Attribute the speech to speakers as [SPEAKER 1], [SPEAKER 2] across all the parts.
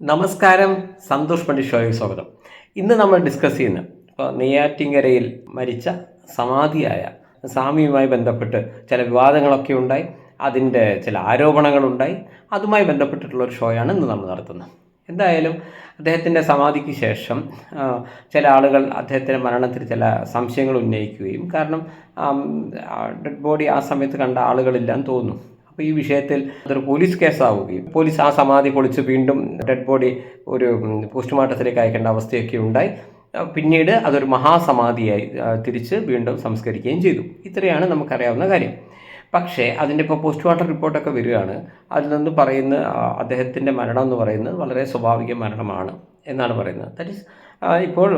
[SPEAKER 1] നമസ്കാരം സന്തോഷ് പണ്ഡിറ്റ് ഷോയ്ക്ക് സ്വാഗതം. ഇന്ന് നമ്മൾ ഡിസ്കസ് ചെയ്യുന്ന ഇപ്പോൾ നെയ്യാറ്റിങ്കരയിൽ മരിച്ച സമാധിയായ സ്വാമിയുമായി ബന്ധപ്പെട്ട് ചില വിവാദങ്ങളൊക്കെ ഉണ്ടായി അതിന്റെ ചില ആരോപണങ്ങളുണ്ടായി അതുമായി ബന്ധപ്പെട്ടിട്ടുള്ള ഒരു ഷോയാണ് ഇന്ന് നമ്മൾ നടത്തുന്നത്. എന്തായാലും അദ്ദേഹത്തിന്റെ സമാധിക്ക് ശേഷം ചില ആളുകൾ അദ്ദേഹത്തിന്റെ മരണത്തിൽ ചില സംശയങ്ങൾ ഉന്നയിക്കുകയും കാരണം ഡെഡ് ബോഡി ആ സമയത്ത് കണ്ട ആളുകളില്ലാന്ന് തോന്നുന്നു. അപ്പോൾ ഈ വിഷയത്തിൽ അതൊരു പോലീസ് കേസാവുകയും പോലീസ് ആ സമാധി പൊളിച്ച് വീണ്ടും ഡെഡ് ബോഡി ഒരു പോസ്റ്റ്മോർട്ടത്തിലേക്ക് അയക്കേണ്ട അവസ്ഥയൊക്കെ ഉണ്ടായി. പിന്നീട് അതൊരു മഹാസമാധിയായി തിരിച്ച് വീണ്ടും സംസ്കരിക്കുകയും ചെയ്തു. ഇത്രയാണ് നമുക്കറിയാവുന്ന കാര്യം. പക്ഷേ അതിന്റെ ഇപ്പോൾ പോസ്റ്റ്മോർട്ടം റിപ്പോർട്ടൊക്കെ വരികയാണ്. അതിൽ നിന്ന് പറയുന്ന അദ്ദേഹത്തിന്റെ മരണം എന്ന് പറയുന്നത് വളരെ സ്വാഭാവിക മരണമാണ് എന്നാണ് പറയുന്നത്. ദാറ്റ് ഈസ് ഇപ്പോൾ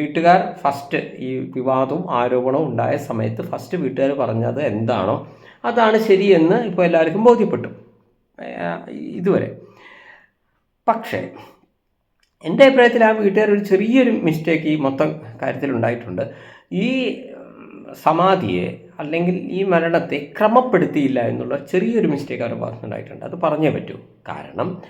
[SPEAKER 1] വീട്ടുകാർ ഫസ്റ്റ് ഈ വിവാദവും ആരോപണവും ഉണ്ടായ സമയത്ത് ഫസ്റ്റ് വീട്ടുകാർ പറഞ്ഞത് എന്താണോ അതാണ് ശരിയെന്ന് ഇപ്പോൾ എല്ലാവർക്കും ബോധ്യപ്പെട്ടു. ഇതുവരെ. പക്ഷേ എന്റെ അഭിപ്രായത്തിൽ ആ വീട്ടുകാർ ഒരു ചെറിയൊരു മിസ്റ്റേക്ക് ഈ മൊത്തം കാര്യത്തിൽ ഉണ്ടായിട്ടുണ്ട്. ഈ സമാധിയെ അല്ലെങ്കിൽ ഈ മരണത്തെ ക്രമപ്പെടുത്തിയില്ല എന്നുള്ള ചെറിയൊരു മിസ്റ്റേക്ക് അവരുടെ ഭാഗത്തുനിന്നുണ്ടായിട്ടുണ്ട് അത് പറഞ്ഞേ പറ്റൂ. കാരണം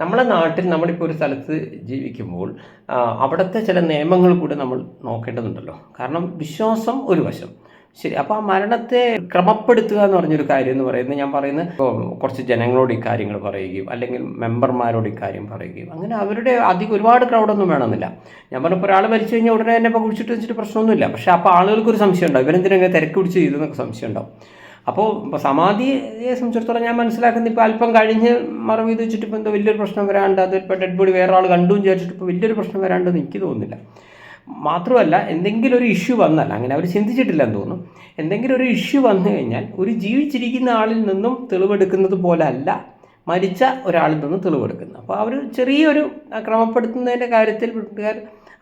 [SPEAKER 1] നമ്മുടെ നാട്ടിൽ നമ്മളിപ്പോൾ ഒരു സ്ഥലത്ത് ജീവിക്കുമ്പോൾ അവിടുത്തെ ചില നിയമങ്ങൾ കൂടി നമ്മൾ നോക്കേണ്ടതുണ്ടല്ലോ. കാരണം വിശ്വാസം ഒരു വശം. ശരി അപ്പോൾ ആ മരണത്തെ ക്രമപ്പെടുത്തുക എന്ന് പറഞ്ഞൊരു കാര്യം എന്ന് പറയുന്നത് ഞാൻ പറയുന്നത് കുറച്ച് ജനങ്ങളോട് ഇക്കാര്യങ്ങൾ കാര്യങ്ങൾ പറയുകയും അല്ലെങ്കിൽ മെമ്പർമാരോട് ഇക്കാര്യം പറയുകയും അങ്ങനെ അവരുടെ അധികം ഒരുപാട് ക്രൗഡൊന്നും വേണമെന്നില്ല. ഞാൻ പറഞ്ഞപ്പോൾ ഒരാൾ മരിച്ചു കഴിഞ്ഞാൽ ഉടനെ ഇപ്പോൾ കുഴിച്ചിട്ട് വെച്ചിട്ട് പ്രശ്നമൊന്നുമില്ല. പക്ഷേ അപ്പോൾ ആളുകൾക്കൊരു സംശയം ഉണ്ടാവും. ഇവരെന്തിനാ തിരക്ക് പിടിച്ച് ചെയ്തെന്നൊക്കെ സംശയം ഉണ്ടാവും. അപ്പോൾ സമാധിയെ സംബന്ധിച്ചിടത്തോളം ഞാൻ മനസ്സിലാക്കുന്നത് ഇപ്പോൾ അല്പം കഴിഞ്ഞ് മറവ് ചെയ്ത് വെച്ചിട്ട് ഇപ്പോൾ എന്തോ വലിയൊരു പ്രശ്നം വരാണ്ട് അത് ഇപ്പോൾ ഡെഡ് ബോഡി വേറെ ആൾ കണ്ടു എന്ന് വിചാരിച്ചിട്ട് ഇപ്പോൾ വലിയൊരു പ്രശ്നം വരാണ്ടെന്ന് എനിക്ക് തോന്നുന്നില്ല. മാത്രമല്ല എന്തെങ്കിലും ഒരു ഇഷ്യൂ വന്നാൽ അങ്ങനെ അവർ ചിന്തിച്ചിട്ടില്ലെന്ന് തോന്നുന്നു. എന്തെങ്കിലും ഒരു ഇഷ്യൂ വന്നു കഴിഞ്ഞാൽ ഒരു ജീവിച്ചിരിക്കുന്ന ആളിൽ നിന്നും തെളിവെടുക്കുന്നത് പോലല്ല മരിച്ച ഒരാളിൽ നിന്നും തെളിവെടുക്കുന്നത്. അപ്പോൾ അവർ ചെറിയൊരു ക്രമപ്പെടുത്തുന്നതിന്റെ കാര്യത്തിൽ വീട്ടുകാർ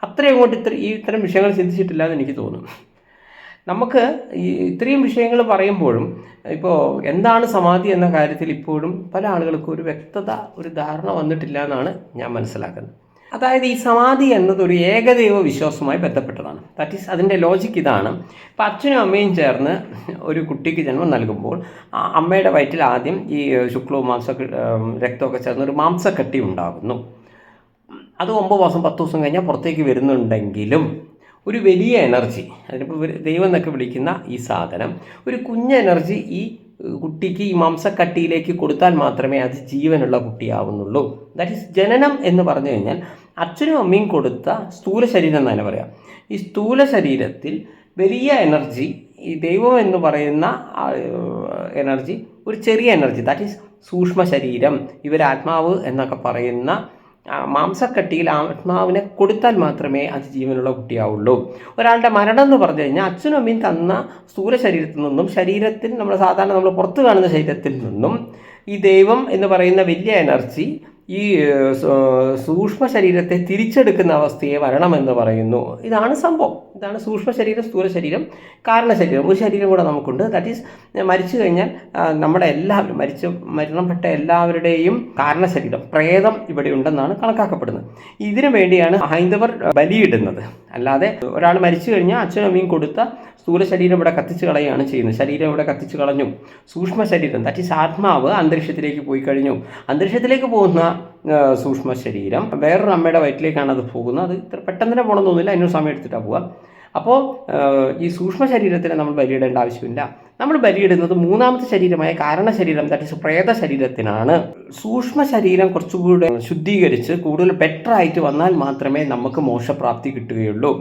[SPEAKER 1] അത്രയും അങ്ങോട്ട് ഇത്ര ഈ ഇത്തരം വിഷയങ്ങൾ ചിന്തിച്ചിട്ടില്ല എന്ന് എനിക്ക് തോന്നുന്നു. നമുക്ക് ഈ ഇത്രയും വിഷയങ്ങൾ പറയുമ്പോഴും ഇപ്പോൾ എന്താണ് സമാധി എന്ന കാര്യത്തിൽ ഇപ്പോഴും പല ആളുകൾക്കും ഒരു വ്യക്തത ഒരു ധാരണ വന്നിട്ടില്ല എന്നാണ് ഞാൻ മനസ്സിലാക്കുന്നത്. അതായത് ഈ സമാധി എന്നത് ഒരു ഏകദൈവ വിശ്വാസവുമായി ബന്ധപ്പെട്ടതാണ്. ദാറ്റ് ഈസ് അതിന്റെ ലോജിക്ക് ഇതാണ്. ഇപ്പം അച്ഛനും അമ്മയും ചേർന്ന് ഒരു കുട്ടിക്ക് ജന്മം നൽകുമ്പോൾ അമ്മയുടെ വയറ്റിൽ ആദ്യം ഈ ശുക്ലവും മാംസ രക്തമൊക്കെ ചേർന്ന് ഒരു മാംസക്കട്ടി ഉണ്ടാകുന്നു. അത് ഒമ്പത് മാസം പത്ത് ദിവസം കഴിഞ്ഞാൽ പുറത്തേക്ക് വരുന്നുണ്ടെങ്കിലും ഒരു വലിയ എനർജി അതിനിപ്പോൾ ദൈവം എന്നൊക്കെ വിളിക്കുന്ന ഈ സാധനം ഒരു കുഞ്ഞ എനർജി ഈ കുട്ടിക്ക് ഈ മാംസക്കട്ടിയിലേക്ക് കൊടുത്താൽ മാത്രമേ അത് ജീവനുള്ള കുട്ടിയാവുന്നുള്ളൂ. ദാറ്റ് ഈസ് ജനനം എന്ന് പറഞ്ഞു കഴിഞ്ഞാൽ അച്ഛനും അമ്മയും കൊടുത്ത സ്ഥൂല ശരീരം എന്ന് തന്നെ പറയാം. ഈ സ്ഥൂല ശരീരത്തിൽ വലിയ എനർജി ഈ ദൈവം എന്ന് പറയുന്ന എനർജി ഒരു ചെറിയ എനർജി ദാറ്റ് ഈസ് സൂക്ഷ്മ ശരീരം ഇവരാത്മാവ് എന്നൊക്കെ പറയുന്ന മാംസക്കട്ടിയിൽ ആത്മാവിനെ കൊടുത്താൽ മാത്രമേ അത് ജീവനുള്ള കുട്ടിയാവുള്ളൂ. ഒരാളുടെ മരണം എന്ന് പറഞ്ഞു കഴിഞ്ഞാൽ അച്ഛനും അമ്മയും തന്ന സ്ഥൂല ശരീരത്തിൽ നിന്നും ശരീരത്തിൽ നമ്മൾ സാധാരണ നമ്മൾ പുറത്ത് കാണുന്ന ശരീരത്തിൽ നിന്നും ഈ ദൈവം എന്ന് പറയുന്ന വലിയ എനർജി ഈ സൂക്ഷ്മ ശരീരത്തെ തിരിച്ചെടുക്കുന്ന അവസ്ഥയെ വരണമെന്ന് പറയുന്നു. ഇതാണ് സംഭവം. ഇതാണ് സൂക്ഷ്മ ശരീരം സ്ഥൂല ശരീരം കാരണ ശരീരം ഒരു ശരീരം കൂടെ നമുക്കുണ്ട്. ദാറ്റ് ഈസ് മരിച്ചു കഴിഞ്ഞാൽ നമ്മുടെ എല്ലാവരും മരിച്ചു മരണപ്പെട്ട എല്ലാവരുടെയും കാരണ ശരീരം പ്രേതം ഇവിടെ ഉണ്ടെന്നാണ് കണക്കാക്കപ്പെടുന്നത്. ഇതിനു വേണ്ടിയാണ് ഹൈന്ദവർ ബലിയിടുന്നത്. അല്ലാതെ ഒരാൾ മരിച്ചു കഴിഞ്ഞാൽ അച്ഛനും അമ്മയും കൊടുത്ത സ്ഥൂല ശരീരം ഇവിടെ കത്തിച്ച് കളയുകയാണ് ചെയ്യുന്നത്. ശരീരം ഇവിടെ കത്തിച്ച് കളഞ്ഞു. സൂക്ഷ്മ ശരീരം ദാറ്റ് ഈസ് ആത്മാവ് അന്തരീക്ഷത്തിലേക്ക് പോയി കഴിഞ്ഞു. അന്തരീക്ഷത്തിലേക്ക് പോകുന്ന സൂക്ഷ്മ ശരീരം. വേറൊരു അമ്മയുടെ വയറ്റിലേക്കാണ് അത് പോകുന്നത്. അത് ഇത്ര പെട്ടെന്ന് തന്നെ പോകണമെന്ന് അതിനൊരു സമയം എടുത്തിട്ടാണ് പോവുക. അപ്പോൾ ഈ സൂക്ഷ്മ ശരീരത്തിന് നമ്മൾ ബലിയിടേണ്ട ആവശ്യമില്ല. നമ്മൾ ബലിയിടുന്നത് മൂന്നാമത്തെ ശരീരമായ കാരണ ശരീരം ദാറ്റ് പ്രേത ശരീരത്തിനാണ്. സൂക്ഷ്മ ശരീരം കുറച്ചുകൂടെ ശുദ്ധീകരിച്ച് കൂടുതൽ ബെറ്റർ ആയിട്ട് വന്നാൽ മാത്രമേ നമുക്ക് മോക്ഷപ്രാപ്തി കിട്ടുകയുള്ളൂ.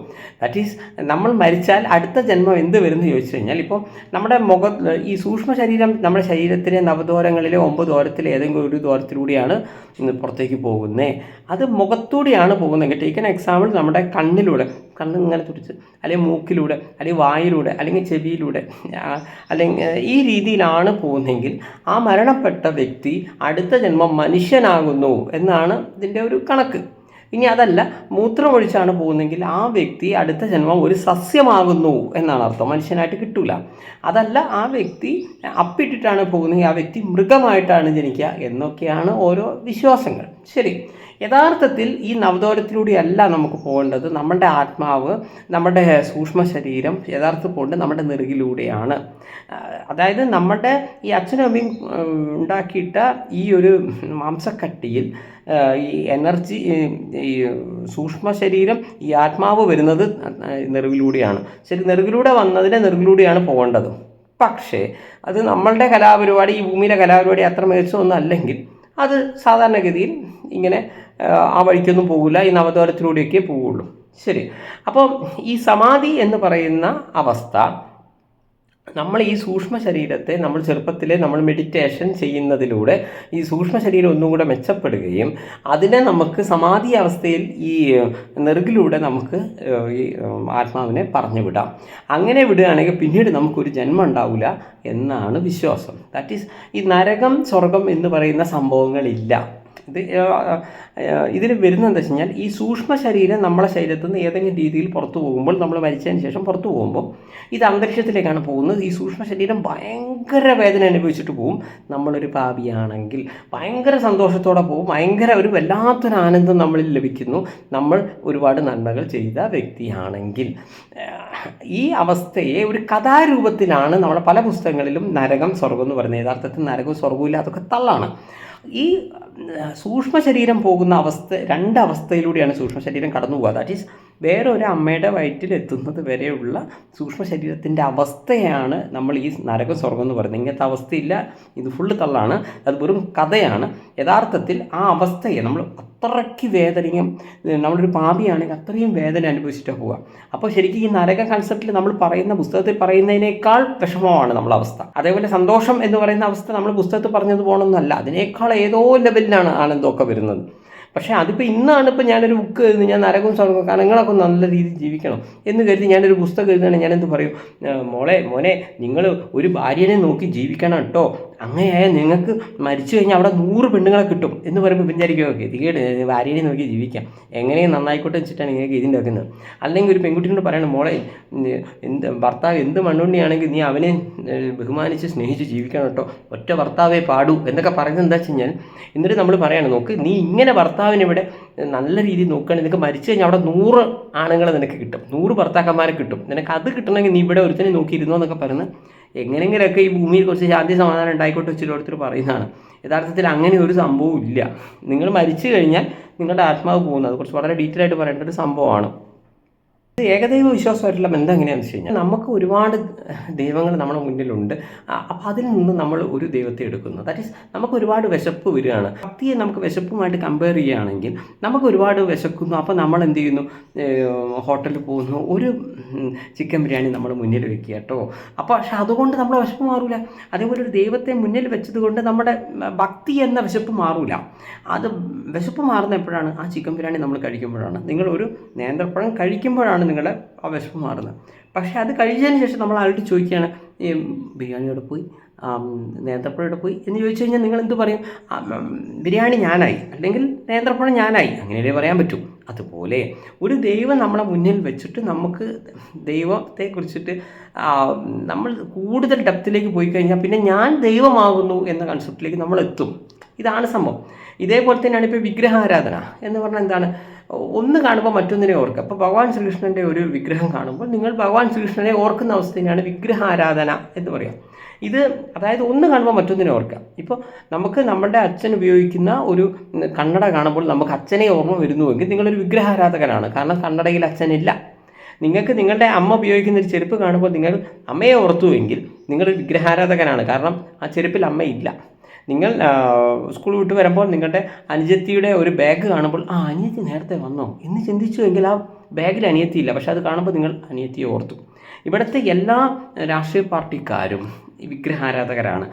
[SPEAKER 1] ദാറ്റ് ഈസ് നമ്മൾ മരിച്ചാൽ അടുത്ത ജന്മം എന്ത് വരുമെന്ന് ചോദിച്ചു കഴിഞ്ഞാൽ ഇപ്പോൾ നമ്മുടെ മുഖ ഈ സൂക്ഷ്മ ശരീരം നമ്മുടെ ശരീരത്തിലെ നവദ്വാരങ്ങളിലെ ഒമ്പത് ദ്വാരത്തിലെ ഏതെങ്കിലും ഒരു ദ്വാരത്തിലൂടെയാണ് ഇന്ന് പുറത്തേക്ക് പോകുന്നത് അത് മുഖത്തൂടെയാണ് പോകുന്നതെങ്കിൽ ടേക്കൻ എക്സാമ്പിൾ നമ്മുടെ കണ്ണിലൂടെ കണ്ണിങ്ങനെ തുടിച്ച് അല്ലെങ്കിൽ മൂക്കിലൂടെ അല്ലെങ്കിൽ വായിലൂടെ അല്ലെങ്കിൽ ചെവിയിലൂടെ അല്ലെങ്കിൽ ഈ രീതിയിലാണ് പോകുന്നതെങ്കിൽ ആ മരണപ്പെട്ട വ്യക്തി അടുത്ത ജന്മം മനുഷ്യനാകുന്നു എന്നാണ് ഇതിന്റെ ഒരു കണക്ക്. ഇനി അതല്ല മൂത്രമൊഴിച്ചാണ് പോകുന്നതെങ്കിൽ ആ വ്യക്തി അടുത്ത ജന്മം ഒരു സസ്യമാകുന്നു എന്നാണ് അർത്ഥം. മനുഷ്യനായിട്ട് കിട്ടൂല. അതല്ല ആ വ്യക്തി അപ്പിട്ടിട്ടാണ് പോകുന്നതെങ്കിൽ ആ വ്യക്തി മൃഗമായിട്ടാണ് ജനിക്കുക എന്നൊക്കെയാണ് ഓരോ വിശ്വാസങ്ങൾ. ശരി. യഥാർത്ഥത്തിൽ ഈ നവദോരത്തിലൂടെയല്ല നമുക്ക് പോകേണ്ടത്. നമ്മുടെ ആത്മാവ് നമ്മുടെ സൂക്ഷ്മ ശരീരം യഥാർത്ഥത്തിൽ പോകേണ്ടത് നമ്മുടെ നെറുകിലൂടെയാണ്. അതായത് നമ്മുടെ ഈ അച്ഛനും അമ്മയും ഉണ്ടാക്കിയിട്ട ഈ ഒരു മാംസക്കട്ടിയിൽ ഈ എനർജി ഈ സൂക്ഷ്മ ശരീരം ഈ ആത്മാവ് വരുന്നത് നെറുകിലൂടെയാണ്. ശരി നെറുകിലൂടെ വന്നതിനെ നെറുകിലൂടെയാണ് പോകേണ്ടത്. പക്ഷേ അത് നമ്മളുടെ കലാപരിപാടി ഈ ഭൂമിയിലെ കലാപരിപാടി അത്ര മികച്ച അല്ലെങ്കിൽ അത് സാധാരണഗതിയിൽ ഇങ്ങനെ ആ, വഴിക്കൊന്നും പോകില്ല ഈ നവദ്വാരത്തിലൂടെയൊക്കെ പോവുള്ളൂ. ശരി. അപ്പോൾ ഈ സമാധി എന്ന് പറയുന്ന അവസ്ഥ നമ്മൾ ഈ സൂക്ഷ്മ ശരീരത്തെ നമ്മൾ ചെറുപ്പത്തിലെ നമ്മൾ മെഡിറ്റേഷൻ ചെയ്യുന്നതിലൂടെ ഈ സൂക്ഷ്മ ശരീരം ഒന്നും കൂടെ മെച്ചപ്പെടുകയും അതിനെ നമുക്ക് സമാധി അവസ്ഥയിൽ ഈ നെറുകിലൂടെ നമുക്ക് ഈ ആത്മാവിനെ പറഞ്ഞു വിടാം. അങ്ങനെ വിടുകയാണെങ്കിൽ പിന്നീട് നമുക്കൊരു ജന്മം ഉണ്ടാവില്ല എന്നാണ് വിശ്വാസം. ദാറ്റ് ഈസ് ഈ നരകം സ്വർഗം എന്ന് പറയുന്ന സംഭവങ്ങളില്ല. ഇത് ഇതിൽ വരുന്നത് എന്താ വെച്ച് കഴിഞ്ഞാൽ ഈ സൂക്ഷ്മ ശരീരം നമ്മളെ ശരീരത്തിൽ നിന്ന് ഏതെങ്കിലും രീതിയിൽ പുറത്തു പോകുമ്പോൾ നമ്മൾ മരിച്ചതിന് ശേഷം പുറത്തു പോകുമ്പോൾ ഇത് അന്തരീക്ഷത്തിലേക്കാണ് പോകുന്നത്. ഈ സൂക്ഷ്മ ശരീരം ഭയങ്കര വേദന അനുഭവിച്ചിട്ട് പോകും. നമ്മളൊരു പാപിയാണെങ്കിൽ ഭയങ്കര സന്തോഷത്തോടെ പോകും. ഭയങ്കര ഒരു വല്ലാത്തൊരു ആനന്ദം നമ്മളിൽ ലഭിക്കുന്നു. നമ്മൾ ഒരുപാട് നന്മകൾ ചെയ്ത വ്യക്തിയാണെങ്കിൽ. ഈ അവസ്ഥയെ ഒരു കഥാരൂപത്തിലാണ് നമ്മുടെ പല പുസ്തകങ്ങളിലും നരകം സ്വർഗം എന്ന് പറയുന്നത്. യഥാർത്ഥത്തിൽ നരകവും സ്വർഗവും ഇല്ല അതൊക്കെ തള്ളാണ്. ഈ സൂക്ഷ്മ ശരീരം പോകുന്ന അവസ്ഥ രണ്ട് അവസ്ഥയിലൂടെയാണ് സൂക്ഷ്മ ശരീരം കടന്നു പോകുക ദാറ്റ് ഈസ് വേറെ ഒരു അമ്മയുടെ വയറ്റിൽ എത്തുന്നത് വരെയുള്ള സൂക്ഷ്മ ശരീരത്തിന്റെ അവസ്ഥയാണ് നമ്മൾ ഈ നരക സ്വർഗം എന്ന് പറയുന്നത്. ഇങ്ങനത്തെ അവസ്ഥയില്ല ഇത് ഫുള്ള് തള്ളാണ് അത് വെറും കഥയാണ്. യഥാർത്ഥത്തിൽ ആ അവസ്ഥയെ നമ്മൾ അത്രയ്ക്ക് വേദനയും നമ്മളൊരു പാപിയാണെങ്കിൽ അത്രയും വേദന അനുഭവിച്ചിട്ടാണ് പോവുക. അപ്പോൾ ശരിക്കും ഈ നരക കൺസെപ്റ്റിൽ നമ്മൾ പറയുന്ന പുസ്തകത്തിൽ പറയുന്നതിനേക്കാൾ വിഷമമാണ് നമ്മളെ അവസ്ഥ. അതേപോലെ സന്തോഷം എന്ന് പറയുന്ന അവസ്ഥ നമ്മൾ പുസ്തകത്തിൽ പറഞ്ഞത് പോകണമെന്നല്ല അതിനേക്കാൾ ഏതോ ലെവലിലാണ് ആനന്ദമൊക്കെ വരുന്നത്. പക്ഷേ അതിപ്പോൾ ഇന്നാണ് ഇപ്പോൾ ഞാനൊരു ബുക്ക് എഴുതുന്നത്. ഞാൻ നരകവും സ്വർഗവും കാരണം നിങ്ങളൊക്കെ നല്ല രീതിയിൽ ജീവിക്കണം എന്ന് കരുതി ഞാനൊരു പുസ്തകം എഴുതുകയാണെങ്കിൽ ഞാനെന്ത് പറയും? "ആ, മോളെ മോനെ നിങ്ങൾ ഒരു ഭാര്യനെ നോക്കി ജീവിക്കണം കേട്ടോ. അങ്ങനെയായാൽ നിങ്ങൾക്ക് മരിച്ചു കഴിഞ്ഞാൽ അവിടെ നൂറ് പെണ്ണുങ്ങളെ കിട്ടും എന്ന് പറയുമ്പോൾ വിചാരിക്കുക ഓക്കെ തീട് ഭാര്യനെ നോക്കി ജീവിക്കാം. എങ്ങനെയും നന്നായിക്കോട്ടെ വെച്ചിട്ടാണ് നിങ്ങൾക്ക് ഇതിന്റെ വെക്കുന്നത് അല്ലെങ്കിൽ ഒരു പെൺകുട്ടിയോട് പറയണം മോളെ എന്ത് ഭർത്താവ് എന്ത് മണ്ണുണ്ണിയാണെങ്കിൽ നീ അവനെ ബഹുമാനിച്ച് സ്നേഹിച്ച് ജീവിക്കണം കേട്ടോ. ഒറ്റ ഭർത്താവേ പാടൂ. എന്നൊക്കെ പറയുന്നത് എന്താ വെച്ച് കഴിഞ്ഞാൽ എന്നിട്ട് നമ്മൾ പറയണം നോക്ക് നീ ഇങ്ങനെ ഭർത്താവിനെ ഇവിടെ നല്ല രീതിയിൽ നോക്കുകയാണെങ്കിൽ നിനക്ക് മരിച്ചു കഴിഞ്ഞാൽ അവിടെ നൂറ് ആണുങ്ങളെ നിനക്ക് കിട്ടും. നൂറ് ഭർത്താക്കന്മാരെ കിട്ടും. നിനക്ക് അത് കിട്ടണമെങ്കിൽ നീ ഇവിടെ ഒരുത്തനെ നോക്കിയിരുന്നോ എന്നൊക്കെ പറഞ്ഞ് എങ്ങനെയെങ്കിലൊക്കെ ഈ ഭൂമിയിൽ കുറച്ച് ശാന്തി സമാധാനം ഉണ്ടായിക്കോട്ടെ വെച്ചിട്ട് പറയുന്നതാണ്. യഥാർത്ഥത്തിൽ അങ്ങനെ ഒരു സംഭവം ഇല്ല. നിങ്ങൾ മരിച്ചു കഴിഞ്ഞാൽ നിങ്ങളുടെ ആത്മാവ് പോകുന്നത് കുറച്ച് വളരെ ഡീറ്റെയിൽ ആയിട്ട് പറയേണ്ട ഒരു സംഭവമാണ്. ഏകദൈവ വിശ്വാസമായിട്ടുള്ള ബന്ധം എങ്ങനെയാണെന്ന് വെച്ച് കഴിഞ്ഞാൽ നമുക്ക് ഒരുപാട് ദൈവങ്ങൾ നമ്മുടെ മുന്നിലുണ്ട്. അപ്പം അതിൽ നിന്ന് നമ്മൾ ഒരു ദൈവത്തെ എടുക്കുന്നു. ദാറ്റ് ഈസ് നമുക്ക് ഒരുപാട് വിശപ്പ് വരികയാണ്. ഭക്തിയെ നമുക്ക് വിശപ്പുമായിട്ട് കമ്പയർ ചെയ്യുകയാണെങ്കിൽ നമുക്ക് ഒരുപാട് വിശക്കുന്നു. അപ്പോൾ നമ്മൾ എന്ത് ചെയ്യുന്നു? ഹോട്ടലിൽ പോകുന്നു. ഒരു ചിക്കൻ ബിരിയാണി നമ്മൾ മുന്നിൽ വെക്കുക കേട്ടോ. അപ്പോൾ പക്ഷെ അതുകൊണ്ട് നമ്മുടെ വിശപ്പ് മാറൂല. അതേപോലെ ഒരു ദൈവത്തെ മുന്നിൽ വെച്ചത് കൊണ്ട് നമ്മുടെ ഭക്തി എന്ന വിശപ്പ് മാറൂല. അത് വിശപ്പ് മാറുന്ന എപ്പോഴാണ്? ആ ചിക്കൻ ബിരിയാണി നമ്മൾ കഴിക്കുമ്പോഴാണ്. നിങ്ങൾ ഒരു നേന്ത്രപ്പഴം കഴിക്കുമ്പോഴാണ് നിങ്ങളുടെ വിശപ്പ് മാറുന്നത് പക്ഷേ അത് കഴിച്ചതിന് ശേഷം നമ്മൾ ആരോട് ചോദിക്കുകയാണ് ഈ ബിരിയാണിയോടെ പോയി? നേന്ത്രപ്പഴയുടെ പോയി? എന്ന് ചോദിച്ചു കഴിഞ്ഞാൽ നിങ്ങൾ എന്ത് പറയും? ബിരിയാണി ഞാനായി. അല്ലെങ്കിൽ നേന്ത്രപ്പഴം ഞാനായി. അങ്ങനെയല്ലേ പറയാൻ പറ്റൂ. അതുപോലെ ഒരു ദൈവം നമ്മളെ മുന്നിൽ വെച്ചിട്ട് നമുക്ക് ദൈവത്തെ കുറിച്ചിട്ട് നമ്മൾ കൂടുതൽ ഡെപ്തിലേക്ക് പോയി കഴിഞ്ഞാൽ പിന്നെ ഞാൻ ദൈവമാകുന്നു എന്ന കൺസെപ്റ്റിലേക്ക് നമ്മൾ എത്തും. ഇതാണ് സംഭവം. ഇതേപോലെ തന്നെയാണ് ഇപ്പോൾ വിഗ്രഹാരാധന എന്ന് പറഞ്ഞാൽ എന്താണ്? ഒന്ന് കാണുമ്പോൾ മറ്റൊന്നിനെ ഓർക്കുക. അപ്പോൾ ഭഗവാൻ ശ്രീകൃഷ്ണന്റെ ഒരു വിഗ്രഹം കാണുമ്പോൾ നിങ്ങൾ ഭഗവാൻ ശ്രീകൃഷ്ണനെ ഓർക്കുന്ന അവസ്ഥയാണ് വിഗ്രഹാരാധന എന്ന് പറയാം ഇത് അതായത് ഒന്ന് കാണുമ്പോൾ മറ്റൊന്നിനെ ഓർക്കുക. ഇപ്പോൾ നമുക്ക് നമ്മുടെ അച്ഛൻ ഉപയോഗിക്കുന്ന ഒരു കണ്ണട കാണുമ്പോൾ നമുക്ക് അച്ഛനെ ഓർമ്മ വരുന്നുവെങ്കിൽ നിങ്ങളൊരു വിഗ്രഹാരാധകനാണ്. കാരണം കണ്ണടയിൽ അച്ഛനില്ല. നിങ്ങൾക്ക് നിങ്ങളുടെ അമ്മ ഉപയോഗിക്കുന്ന ഒരു ചെരുപ്പ് കാണുമ്പോൾ നിങ്ങൾ അമ്മയെ ഓർത്തുവെങ്കിൽ നിങ്ങളൊരു വിഗ്രഹാരാധകനാണ്. കാരണം ആ ചെരുപ്പിൽ അമ്മയില്ല. നിങ്ങൾ സ്കൂൾ വിട്ട് വരുമ്പോൾ നിങ്ങളുടെ അനുജത്തിയുടെ ഒരു ബാഗ് കാണുമ്പോൾ ആ അനിയത്തി നേരത്തെ വന്നോ. എന്ന് ചിന്തിച്ചു എങ്കിൽ ആ ബാഗിൽ അനിയത്തിയില്ല. പക്ഷെ അത് കാണുമ്പോൾ നിങ്ങൾ അനിയത്തിയെ ഓർത്തു. ഇവിടുത്തെ എല്ലാ രാഷ്ട്രീയ പാർട്ടിക്കാരും വിഗ്രഹാരാധകരാണ്.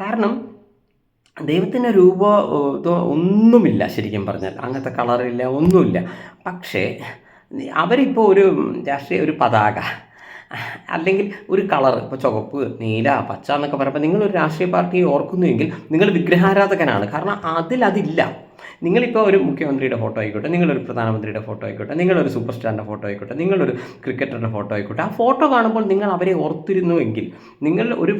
[SPEAKER 1] കാരണം ദൈവത്തിന്റെ രൂപ ഒന്നുമില്ല ശരിക്കും പറഞ്ഞാൽ. അങ്ങനത്തെ കളറില്ല ഒന്നുമില്ല. പക്ഷേ അവരിപ്പോൾ ഒരു രാഷ്ട്രീയ ഒരു പതാക അല്ലെങ്കിൽ ഒരു കളർ ഇപ്പോൾ ചുവപ്പ് നീല പച്ച എന്നൊക്കെ പറയുമ്പോൾ നിങ്ങളൊരു രാഷ്ട്രീയ പാർട്ടിയെ ഓർക്കുന്നുവെങ്കിൽ നിങ്ങൾ വിഗ്രഹാരാധകനാണ്. കാരണം അതിലതില്ല നിങ്ങളിപ്പോൾ ഒരു മുഖ്യമന്ത്രിയുടെ ഫോട്ടോ ആയിക്കോട്ടെ നിങ്ങളൊരു പ്രധാനമന്ത്രിയുടെ ഫോട്ടോ ആയിക്കോട്ടെ നിങ്ങളൊരു സൂപ്പർ സ്റ്റാറിന്റെ ഫോട്ടോ ആയിക്കോട്ടെ നിങ്ങളൊരു ക്രിക്കറ്ററിന്റെ ഫോട്ടോ ആയിക്കോട്ടെ ആ ഫോട്ടോ കാണുമ്പോൾ നിങ്ങൾ അവരെ ഓർത്തിരുന്നുവെങ്കിൽ നിങ്ങൾ ഒരു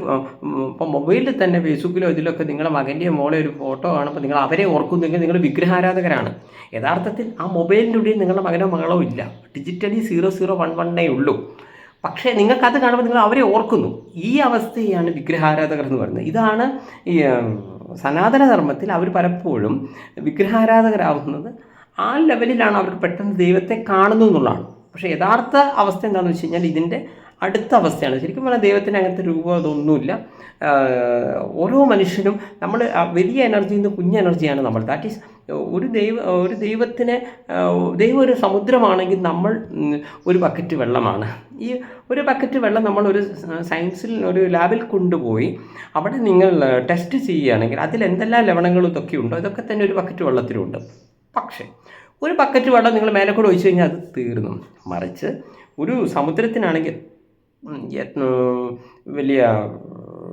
[SPEAKER 1] ഇപ്പോൾ മൊബൈലിൽ തന്നെ ഫേസ്ബുക്കിലോ ഇതിലൊക്കെ നിങ്ങളുടെ മകന്റെയോ മോളെ ഒരു ഫോട്ടോ കാണുമ്പോൾ നിങ്ങൾ അവരെ ഓർക്കുന്നുവെങ്കിൽ നിങ്ങൾ വിഗ്രഹാരാധകരാണ്. യഥാർത്ഥത്തിൽ ആ മൊബൈലിന്റെ ഉള്ളിൽ നിങ്ങളുടെ മകനോ മകളോ ഇല്ല. ഡിജിറ്റലി സീറോ സീറോ വൺ വണ്ണേ ഉള്ളൂ. പക്ഷേ നിങ്ങൾക്കത് കാണുമ്പോൾ നിങ്ങൾ അവരെ ഓർക്കുന്നു. ഈ അവസ്ഥയാണ് വിഗ്രഹാരാധകർ എന്ന് പറയുന്നത്. ഇതാണ് ഈ സനാതനധർമ്മത്തിൽ സനാതന ധർമ്മത്തിൽ അവർ പലപ്പോഴും വിഗ്രഹാരാധകരാകുന്നത് ആ ലെവലിലാണ് അവർക്ക് പെട്ടെന്ന് ദൈവത്തെ കാണുന്നു എന്നുള്ളതാണ്. പക്ഷേ യഥാർത്ഥ അവസ്ഥ എന്താണെന്ന് വെച്ച് കഴിഞ്ഞാൽ ഇതിന്റെ അടുത്ത അവസ്ഥയാണ്. ശരിക്കും പറഞ്ഞാൽ ദൈവത്തിന് അങ്ങനത്തെ രൂപം അതൊന്നുമില്ല. ഓരോ മനുഷ്യനും നമ്മൾ വലിയ എനർജിയിൽ നിന്ന് കുഞ്ഞ് എനർജിയാണ് നമ്മൾ. ദാറ്റ് ഈസ് ഒരു ദൈവ ഒരു ദൈവത്തിനെ ദൈവം ഒരു സമുദ്രമാണെങ്കിൽ നമ്മൾ ഒരു ബക്കറ്റ് വെള്ളമാണ്. ഈ ഒരു ബക്കറ്റ് വെള്ളം നമ്മൾ ഒരു സയൻസിൽ ഒരു ലാബിൽ കൊണ്ടുപോയി അവിടെ നിങ്ങൾ ടെസ്റ്റ് ചെയ്യുകയാണെങ്കിൽ അതിൽ എന്തെല്ലാം ലവണങ്ങളും ഇതൊക്കെ ഉണ്ടോ? ഇതൊക്കെ തന്നെ ഒരു ബക്കറ്റ് വെള്ളത്തിലുണ്ട്. പക്ഷേ ഒരു ബക്കറ്റ് വെള്ളം നിങ്ങൾ മേലെ കൂടെ ഒഴിച്ചു കഴിഞ്ഞാൽ അത് തീർന്നു. മറിച്ച് ഒരു സമുദ്രത്തിനാണെങ്കിൽ വലിയ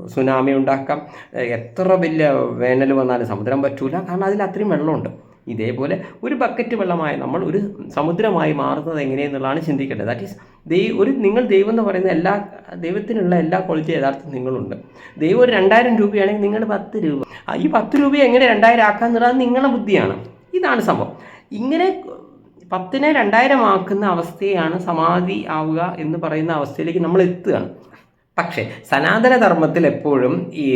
[SPEAKER 1] സുനാമി ഉണ്ടാക്കാം. എത്ര വലിയ വേനൽ വന്നാലും സമുദ്രം പറ്റൂല. കാരണം അതിൽ അത്രയും വെള്ളമുണ്ട്. ഇതേപോലെ ഒരു ബക്കറ്റ് വെള്ളമായി നമ്മൾ ഒരു സമുദ്രമായി മാറുന്നത് എങ്ങനെയെന്നുള്ളതാണ് ചിന്തിക്കേണ്ടത്. ദാറ്റ് ഈസ് ദൈവ ഒരു നിങ്ങൾ ദൈവം എന്ന് പറയുന്ന എല്ലാ ദൈവത്തിനുള്ള എല്ലാ ക്വാളിറ്റി യഥാർത്ഥം നിങ്ങളുണ്ട്. ദൈവം ഒരു രണ്ടായിരം രൂപയാണെങ്കിൽ നിങ്ങൾ പത്ത് രൂപ. ഈ പത്ത് രൂപ എങ്ങനെ രണ്ടായിരം ആക്കാന്നുള്ളത് നിങ്ങളുടെ ബുദ്ധിയാണ്. ഇതാണ് സംഭവം. ഇങ്ങനെ പത്തിനെ രണ്ടായിരം ആക്കുന്ന അവസ്ഥയാണ് സമാധി ആവുക എന്ന് പറയുന്ന അവസ്ഥയിലേക്ക് നമ്മൾ എത്തുകയാണ്. പക്ഷേ സനാതനധർമ്മത്തിൽ എപ്പോഴും ഈ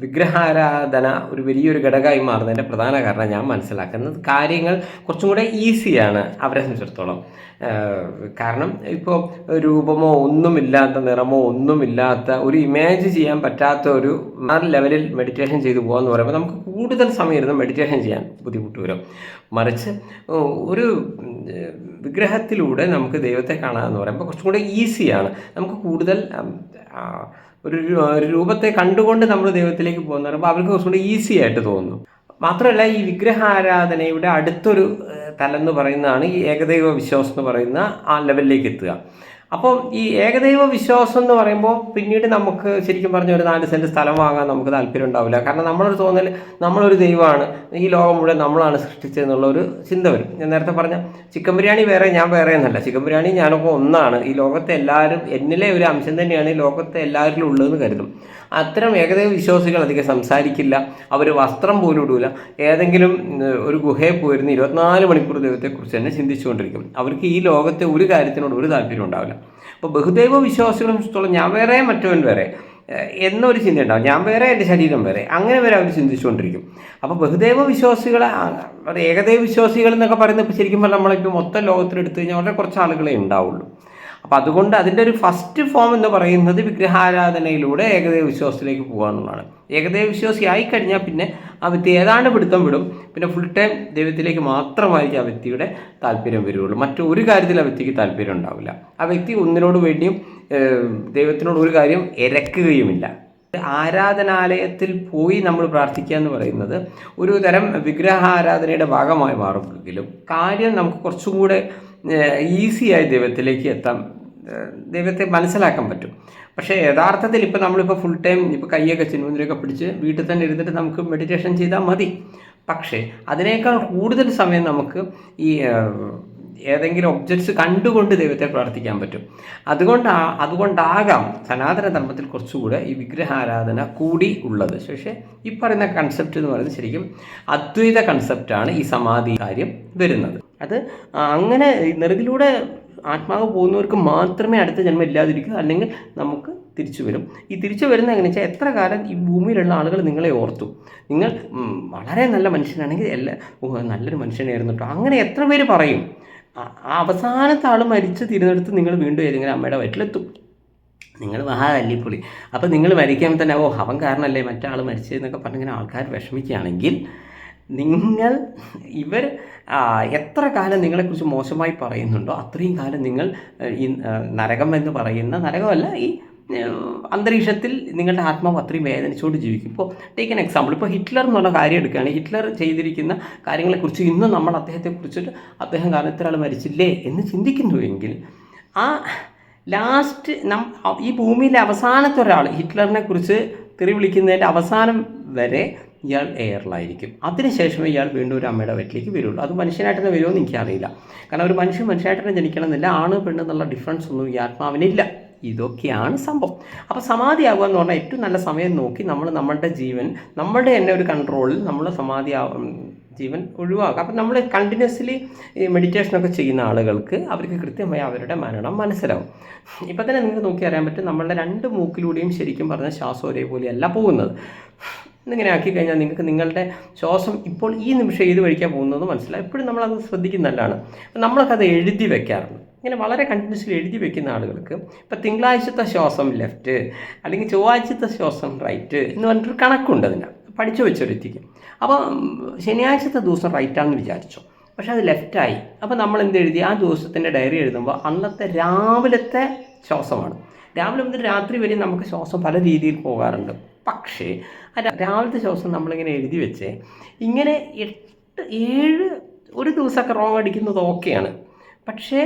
[SPEAKER 1] വിഗ്രഹാരാധന ഒരു വലിയൊരു ഘടകമായി മാറുന്നതിന്റെ പ്രധാന കാരണം ഞാൻ മനസ്സിലാക്കുന്നത് കാര്യങ്ങൾ കുറച്ചും കൂടെ ഈസിയാണ് അവരെ സംബന്ധിച്ചിടത്തോളം. കാരണം ഇപ്പോൾ രൂപമോ ഒന്നുമില്ലാത്ത നിറമോ ഒന്നുമില്ലാത്ത ഒരു ഇമേജ് ചെയ്യാൻ പറ്റാത്ത ഒരു ആ ലെവലിൽ മെഡിറ്റേഷൻ ചെയ്തു പോകാമെന്ന് പറയുമ്പോൾ നമുക്ക് കൂടുതൽ സമയം ഇരുന്ന് മെഡിറ്റേഷൻ ചെയ്യാൻ ബുദ്ധിമുട്ട് വരും. മറിച്ച് ഒരു വിഗ്രഹത്തിലൂടെ നമുക്ക് ദൈവത്തെ കാണാമെന്ന് പറയുമ്പോൾ കുറച്ചും കൂടെ ഈസിയാണ് നമുക്ക് കൂടുതൽ ഒരു രൂപത്തെ കണ്ടുകൊണ്ട് നമ്മൾ ദൈവത്തിലേക്ക് പോകുന്ന പറയുമ്പോൾ അവർക്ക് കുറച്ചും കൂടി ഈസി ആയിട്ട് തോന്നുന്നു മാത്രമല്ല ഈ വിഗ്രഹാരാധനയുടെ അടുത്തൊരു തലം എന്ന് പറയുന്നതാണ് ഈ ഏകദൈവ വിശ്വാസം എന്ന് പറയുന്ന ആ ലെവലിലേക്ക് എത്തുക. അപ്പോൾ ഈ ഏകദൈവ വിശ്വാസം എന്ന് പറയുമ്പോൾ പിന്നീട് നമുക്ക് ശരിക്കും പറഞ്ഞ ഒരു നാല് സെന്റ് സ്ഥലം വാങ്ങാൻ നമുക്ക് താല്പര്യം ഉണ്ടാവില്ല. കാരണം നമ്മളൊരു തോന്നൽ നമ്മളൊരു ദൈവമാണ്. ഈ ലോകം മുഴുവൻ നമ്മളാണ് സൃഷ്ടിച്ചതെന്നുള്ള ഒരു ചിന്ത വരും. ഞാൻ നേരത്തെ പറഞ്ഞ ചിക്കൻ ബിരിയാണി വേറെ ഞാൻ വേറെ എന്നല്ല. ചിക്കൻ ബിരിയാണി ഞാനൊക്കെ ഒന്നാണ്. ഈ ലോകത്തെ എല്ലാവരും എന്നിലെ ഒരു അംശം തന്നെയാണ് ഈ ലോകത്തെ എല്ലാവരിലും ഉള്ളതെന്ന് കരുതും. അത്തരം ഏകദൈവ വിശ്വാസികൾ അധികം സംസാരിക്കില്ല. അവർ വസ്ത്രം പോലും ഇടൂല. ഏതെങ്കിലും ഒരു ഗുഹയിൽ പോയിരുന്ന് ഇരുപത്തിനാല് മണിക്കൂർ ദൈവത്തെക്കുറിച്ച് തന്നെ ചിന്തിച്ചുകൊണ്ടിരിക്കും. അവർക്ക് ഈ ലോകത്തെ ഒരു കാര്യത്തിനോട് ഒരു താല്പര്യം ഉണ്ടാവില്ല. അപ്പോൾ ബഹുദൈവ വിശ്വാസികളെ സംബന്ധിച്ചിടത്തോളം ഞാൻ വേറെ മറ്റവൻ വേറെ. എന്നൊരു ചിന്ത ഉണ്ടാവും ഞാൻ വേറെ എന്റെ ശരീരം വേറെ. അങ്ങനെ വരെ അവർ ചിന്തിച്ചുകൊണ്ടിരിക്കും. അപ്പോൾ ബഹുദൈവ വിശ്വാസികളെ ആ, ഏകദൈവ വിശ്വാസികൾ എന്നൊക്കെ പറയുന്നത് ഇപ്പോൾ ശരിക്കും പറഞ്ഞാൽ നമ്മളിപ്പോൾ മൊത്തം ലോകത്തിലെടുത്തു കഴിഞ്ഞാൽ വളരെ കുറച്ച് ആളുകളെ ഉണ്ടാവുള്ളൂ. അപ്പോൾ അതുകൊണ്ട് അതിന്റെ ഒരു ഫസ്റ്റ് ഫോം എന്ന് പറയുന്നത് വിഗ്രഹാരാധനയിലൂടെ ഏകദേവ വിശ്വാസത്തിലേക്ക് പോകുക എന്നുള്ളതാണ്. ഏകദൈവ വിശ്വാസി ആയിക്കഴിഞ്ഞാൽ പിന്നെ ആ വ്യക്തി ഏതാണ്ട് പിടുത്തം വിടും. പിന്നെ ഫുൾ ടൈം ദൈവത്തിലേക്ക് മാത്രമായിരിക്കും ആ വ്യക്തിയുടെ താല്പര്യം വരികയുള്ളൂ മറ്റൊരു കാര്യത്തിൽ ആ വ്യക്തിക്ക് താല്പര്യം ഉണ്ടാവില്ല. ആ വ്യക്തി ഒന്നിനോട് വേണ്ടിയും ദൈവത്തിനോട് ഒരു കാര്യം ഇരക്കുകയുമില്ല ആരാധനാലയത്തിൽ പോയി നമ്മൾ പ്രാർത്ഥിക്കുക എന്ന് പറയുന്നത് ഒരു തരം വിഗ്രഹാരാധനയുടെ ഭാഗമായി മാറുമെങ്കിലും കാര്യം നമുക്ക് കുറച്ചും കൂടെ ഈസിയായി ദൈവത്തിലേക്ക് എത്താൻ ദൈവത്തെ മനസ്സിലാക്കാൻ പറ്റും. പക്ഷേ യഥാർത്ഥത്തിൽ ഇപ്പോൾ നമ്മളിപ്പോൾ ഫുൾ ടൈം ഇപ്പോൾ കയ്യൊക്കെ ചിന്മുദ്രയൊക്കെ പിടിച്ച് വീട്ടിൽ തന്നെ ഇരുന്നിട്ട് നമുക്ക് മെഡിറ്റേഷൻ ചെയ്താൽ മതി. പക്ഷേ അതിനേക്കാൾ കൂടുതൽ സമയം നമുക്ക് ഈ ഏതെങ്കിലും ഒബ്ജക്ട്സ് കണ്ടുകൊണ്ട് ദൈവത്തെ പ്രാർത്ഥിക്കാൻ പറ്റും. അതുകൊണ്ട് അതുകൊണ്ടാകാം സനാതന ധർമ്മത്തിൽ കുറച്ചുകൂടെ ഈ വിഗ്രഹാരാധന കൂടി ഉള്ളത്. പക്ഷേ ഈ പറയുന്ന കൺസെപ്റ്റ് എന്ന് പറയുന്നത് ശരിക്കും അദ്വൈത കൺസെപ്റ്റാണ് ഈ സമാധി കാര്യം വരുന്നത്. അത് അങ്ങനെ നെറുകിലൂടെ ആത്മാവ് പോകുന്നവർക്ക് മാത്രമേ അടുത്ത ജന്മം ഇല്ലാതിരിക്കൂ അല്ലെങ്കിൽ നമുക്ക് തിരിച്ചു വരും. ഈ തിരിച്ചു വരുന്ന എങ്ങനെ വെച്ചാൽ എത്ര കാലം ഈ ഭൂമിയിലുള്ള ആളുകൾ നിങ്ങളെ ഓർത്തു. നിങ്ങൾ വളരെ നല്ല മനുഷ്യനാണെങ്കിൽ എല്ലാ നല്ലൊരു മനുഷ്യനായിരുന്നു കേട്ടോ അങ്ങനെ എത്ര പേര് പറയും അവസാനത്തെ ആൾ മരിച്ച് തിരുന്നെടുത്ത് നിങ്ങൾ വീണ്ടും ഏതെങ്കിലും അമ്മയുടെ വയറ്റിലെത്തും നിങ്ങൾ മഹാ തല്ലിപ്പൊളി. അപ്പോൾ നിങ്ങൾ മരിക്കാൻ തന്നെ ഓ അവൻ കാരണമല്ലേ മറ്റാൾ മരിച്ചതെന്നൊക്കെ പറഞ്ഞിങ്ങനെ ആൾക്കാർ വിഷമിക്കുകയാണെങ്കിൽ നിങ്ങൾ ഇവർ എത്ര കാലം നിങ്ങളെക്കുറിച്ച് മോശമായി പറയുന്നുണ്ടോ അത്രയും കാലം നിങ്ങൾ ഈ നരകം എന്ന് പറയുന്ന നരകമല്ല ഈ അന്തരീക്ഷത്തിൽ നിങ്ങളുടെ ആത്മാവ് അത്രയും വേദനിച്ചുകൊണ്ട് ജീവിക്കും. ഇപ്പോൾ ടേക്ക് എൻ എക്സാമ്പിൾ ഇപ്പോൾ ഹിറ്റ്ലർ എന്നുള്ള കാര്യം എടുക്കുകയാണ് ഹിറ്റ്ലർ ചെയ്തിരിക്കുന്ന കാര്യങ്ങളെക്കുറിച്ച് ഇന്നും നമ്മൾ അദ്ദേഹത്തെ കുറിച്ചിട്ട് അദ്ദേഹം ആൾ മരിച്ചില്ലേ എന്ന് ചിന്തിക്കുന്നുവെങ്കിൽ ആ ലാസ്റ്റ് നം ഈ ഭൂമിയിലെ അവസാനത്തെ ഒരാൾ ഹിറ്റ്ലറിനെ കുറിച്ച് തെറി വിളിക്കുന്നതിന്റെ അവസാനം വരെ ഇയാൾ എയറിലായിരിക്കും. അതിനുശേഷമേ ഇയാൾ വീണ്ടും ഒരു അമ്മയുടെ വയറ്റിലേക്ക് വരുള്ളൂ. അത് മനുഷ്യനായിട്ട് തന്നെ വരുമോ എനിക്കറിയില്ല. കാരണം ഒരു മനുഷ്യൻ മനുഷ്യനായിട്ട് തന്നെ ജനിക്കണമെന്നില്ല. ആണ് പെണ്ണ് എന്നുള്ള ഡിഫറൻസ് ഒന്നും ഈ ആത്മാവിനില്ല. ഇതൊക്കെയാണ് സംഭവം. അപ്പോൾ സമാധിയാവുക എന്ന് പറഞ്ഞാൽ ഏറ്റവും നല്ല സമയം നോക്കി നമ്മൾ നമ്മളുടെ ജീവൻ നമ്മളുടെ തന്നെ ഒരു കൺട്രോളിൽ നമ്മൾ സമാധി ജീവൻ ഒഴിവാക്കുക. അപ്പം നമ്മൾ കണ്ടിന്യൂസ്ലി മെഡിറ്റേഷനൊക്കെ ചെയ്യുന്ന ആളുകൾക്ക് അവർക്ക് കൃത്യമായി അവരുടെ മരണം മനസ്സിലാവും. ഇപ്പം തന്നെ നിങ്ങൾക്ക് നോക്കി അറിയാൻ പറ്റും നമ്മളുടെ രണ്ട് മൂക്കിലൂടെയും ശരിക്കും പറഞ്ഞ ശ്വാസം ഒരേപോലെയല്ല പോകുന്നത്. എന്നിങ്ങനെ ആക്കി കഴിഞ്ഞാൽ നിങ്ങൾക്ക് നിങ്ങളുടെ ശ്വാസം ഇപ്പോൾ ഈ നിമിഷം ഏത് വഴിക്കാണ് പോകുന്നത് മനസ്സിലായി. എപ്പോഴും നമ്മളത് ശ്രദ്ധിക്കുന്നതല്ലാണ്. അപ്പം നമ്മളൊക്കെ അത് എഴുതി വെക്കാറുണ്ട്. ഇങ്ങനെ വളരെ കണ്ടിന്യൂസ്ലി എഴുതി വെക്കുന്ന ആളുകൾക്ക് ഇപ്പം തിങ്കളാഴ്ചത്തെ ശ്വാസം ലെഫ്റ്റ് അല്ലെങ്കിൽ ചൊവ്വാഴ്ചത്തെ ശ്വാസം റൈറ്റ് എന്ന് പറഞ്ഞിട്ടൊരു കണക്കുണ്ട് അതിന്. പഠിച്ചു വെച്ചൊരുത്തിക്കും അപ്പോൾ ശനിയാഴ്ചത്തെ ദിവസം റൈറ്റാണെന്ന് വിചാരിച്ചോ. പക്ഷേ അത് ലെഫ്റ്റായി അപ്പോൾ നമ്മൾ എന്ത് എഴുതി? ആ ദിവസത്തിന്റെ ഡയറി എഴുതുമ്പോൾ അന്നത്തെ രാവിലത്തെ ശ്വാസമാണ്. രാവിലെ മുതൽ രാത്രി വരെ നമുക്ക് ശ്വാസം പല രീതിയിൽ പോകാറുണ്ട്. പക്ഷേ രാവിലത്തെ ശ്വാസം നമ്മളിങ്ങനെ എഴുതി വെച്ച് ഇങ്ങനെ എട്ട് ഏഴ് ഒരു ദിവസമൊക്കെ റോങ് അടിക്കുന്നത് ഓക്കെയാണ്. പക്ഷേ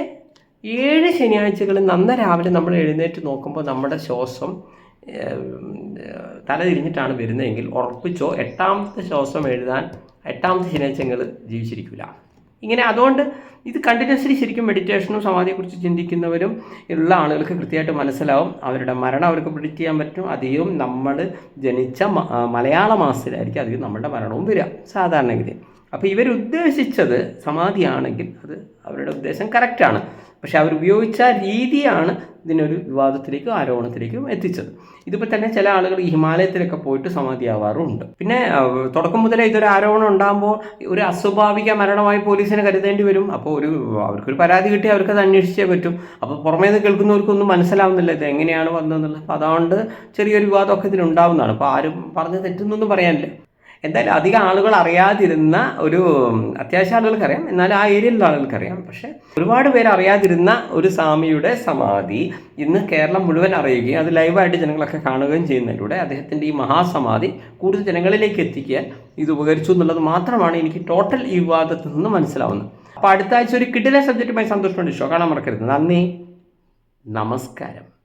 [SPEAKER 1] ഏഴ് ശനിയാഴ്ചകളിൽ നന്ന രാവിലെ നമ്മൾ എഴുന്നേറ്റ് നോക്കുമ്പോൾ നമ്മുടെ ശ്വാസം തലതിരിഞ്ഞിട്ടാണ് തല തിരിഞ്ഞിട്ടാണ് വരുന്നതെങ്കിൽ ഉറപ്പിച്ചോ എട്ടാമത്തെ ശ്വാസം എഴുതാൻ എട്ടാമത്തെ ശനിയാഴ്ച നിങ്ങൾ ജീവിച്ചിരിക്കില്ല ഇങ്ങനെ അതുകൊണ്ട് ഇത് കണ്ടിന്യൂസ്ലി ശരിക്കും മെഡിറ്റേഷനും സമാധിയെക്കുറിച്ച് ചിന്തിക്കുന്നവരും ഉള്ള ആളുകൾക്ക് കൃത്യമായിട്ട് മനസ്സിലാവും. അവരുടെ മരണം അവർക്ക് പ്രിഡിക്റ്റ് ചെയ്യാൻ പറ്റും. അധികവും നമ്മൾ ജനിച്ച മലയാള മാസത്തിലായിരിക്കും അധികം നമ്മുടെ മരണവും വരിക സാധാരണഗതി അപ്പോൾ ഇവരുദ്ദേശിച്ചത് സമാധിയാണെങ്കിൽ അത് അവരുടെ ഉദ്ദേശം കറക്റ്റാണ് പക്ഷെ അവർ ഉപയോഗിച്ച രീതിയാണ് ഇതിനൊരു വിവാദത്തിലേക്കും ആരോപണത്തിലേക്കും എത്തിച്ചത്. ഇതിപ്പോൾ തന്നെ ചില ആളുകൾ ഹിമാലയത്തിലൊക്കെ പോയിട്ട് സമാധിയാവാറുമുണ്ട് പിന്നെ തുടക്കം മുതലേ ഇതൊരു ആരോപണം ഉണ്ടാകുമ്പോൾ ഒരു അസ്വാഭാവിക മരണമായി പോലീസിനെ കരുതേണ്ടി വരും. അപ്പോൾ ഒരു അവർക്കൊരു പരാതി കിട്ടി അവർക്കത് അന്വേഷിച്ചേ പറ്റും. അപ്പോൾ പുറമേ നിന്ന് കേൾക്കുന്നവർക്കൊന്നും മനസ്സിലാവുന്നില്ല ഇത് എങ്ങനെയാണ് വന്നതെന്നുള്ളത്. അപ്പോൾ അതുകൊണ്ട് ചെറിയൊരു വിവാദമൊക്കെ ഇതിലുണ്ടാവുന്നതാണ് അപ്പോൾ ആരും പറഞ്ഞ് തെറ്റുന്നൊന്നും പറയാനില്ല. എന്തായാലും അധികം ആളുകൾ അറിയാതിരുന്ന ഒരു അത്യാവശ്യം ആളുകൾക്ക് അറിയാം എന്നാൽ ആ ഏരിയയിലുള്ള ആളുകൾക്ക് അറിയാം പക്ഷെ ഒരുപാട് പേര് അറിയാതിരുന്ന ഒരു സ്വാമിയുടെ സമാധി ഇന്ന് കേരളം മുഴുവൻ അറിയുകയും അത് ലൈവായിട്ട് ജനങ്ങളൊക്കെ കാണുകയും ചെയ്യുന്നതിലൂടെ അദ്ദേഹത്തിന്റെ ഈ മഹാസമാധി കൂടുതൽ ജനങ്ങളിലേക്ക് എത്തിക്കാൻ ഇത് ഉപകരിച്ചു എന്നുള്ളത് മാത്രമാണ് എനിക്ക് ടോട്ടൽ ഈ വിവാദത്തിൽ നിന്ന് മനസ്സിലാവുന്നത്. അപ്പോൾ അടുത്ത ആഴ്ച ഒരു കിഡിലെ സബ്ജക്റ്റുമായി സന്തോഷമുണ്ട്. ഷോ കാണാൻ മറക്കരുത്. നന്ദി. നമസ്കാരം.